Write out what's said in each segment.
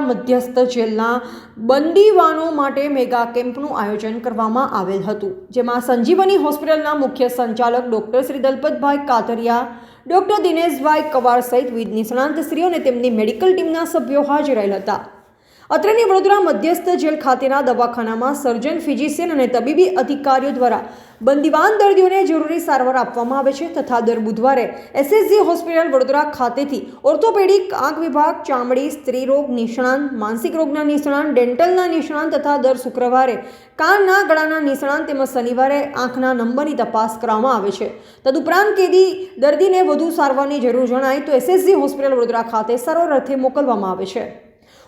મધ્યસ્થ જેલના બંદીવાનો માટે મેગા કેમ્પનું આયોજન કરવામાં આવેલ હતું, જેમાં સંજીવની હોસ્પિટલના મુખ્ય સંચાલક ડૉક્ટર શ્રી દલપતભાઈ કાતરિયા, ડૉક્ટર દિનેશભાઈ કવાર સહિત વિવિધ નિષ્ણાંતશ્રીઓ અને તેમની મેડિકલ ટીમના સભ્યો હાજર રહેલ હતા. અત્રેની વડોદરા મધ્યસ્થ જેલ ખાતેના દવાખાનામાં સર્જન ફિઝિશિયન અને તબીબી અધિકારીઓ દ્વારા બંદીવાન દર્દીઓને જરૂરી સારવાર આપવામાં આવે છે તથા દર બુધવારે એસએસજી હોસ્પિટલ વડોદરા ખાતેથી ઓર્થોપેડિક આંખ વિભાગ, ચામડી, સ્ત્રી રોગ નિષ્ણાંત, માનસિક રોગના નિષ્ણાંત, ડેન્ટલના નિષ્ણાંત તથા દર શુક્રવારે કાનના ગળાના નિષ્ણાંત તેમજ શનિવારે આંખના નંબરની તપાસ કરવામાં આવે છે. તદુપરાંત કેદી દર્દીને વધુ સારવારની જરૂર જણાય તો એસએસજી હોસ્પિટલ વડોદરા ખાતે સારવાર રથે મોકલવામાં આવે છે.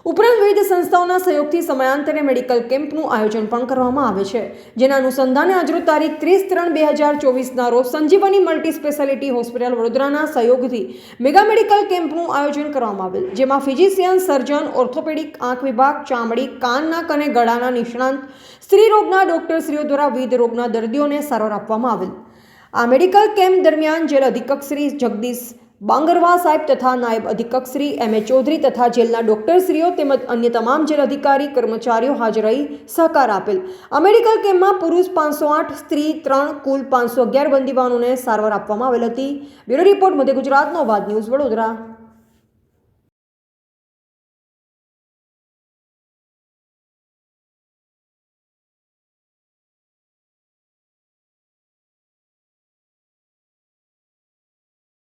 ઉપરાંત વિવિધ સંસ્થાઓના સહયોગથી સમયાંતરે મેડિકલ કેમ્પનું આયોજન પણ કરવામાં આવે છે, જેના અનુસંધાને આજરોજ તારીખ ત્રીસ ત્રણ બે હજાર ચોવીસના રોજ સંજીવની મલ્ટી સ્પેશિયાલિટી હોસ્પિટલ વડોદરાના સહયોગથી મેગા મેડિકલ કેમ્પનું આયોજન કરવામાં આવેલ, જેમાં ફિઝિશિયન, સર્જન, ઓર્થોપેડિક, આંખ વિભાગ, ચામડી કાન નાક અને ગળાના નિષ્ણાંત, સ્ત્રી રોગના ડોક્ટરશ્રીઓ દ્વારા વિવિધ રોગના દર્દીઓને સારવાર આપવામાં આવેલ. આ મેડિકલ કેમ્પ દરમિયાન જેલ અધિક્ષક શ્રી જગદીશ બાંગરવા સાહેબ તથા નાયબ અધિક્ષક શ્રી એમ. એ. ચૌધરી તથા જેલના ડોક્ટરશ્રીઓ તેમજ અન્ય તમામ જેલ અધિકારી કર્મચારીઓ હાજર રહી સહકાર આપેલ. આ મેડિકલ કેમ્પમાં પુરુષ પાંચસો આઠ, સ્ત્રી ત્રણ, કુલ પાંચસો અગિયાર બંદીવાનોને સારવાર આપવામાં આવેલ હતી. બ્યુરો રિપોર્ટ મધ્ય ગુજરાતનો વાદ ન્યૂઝ વડોદરા.